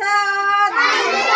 சாதனை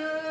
good.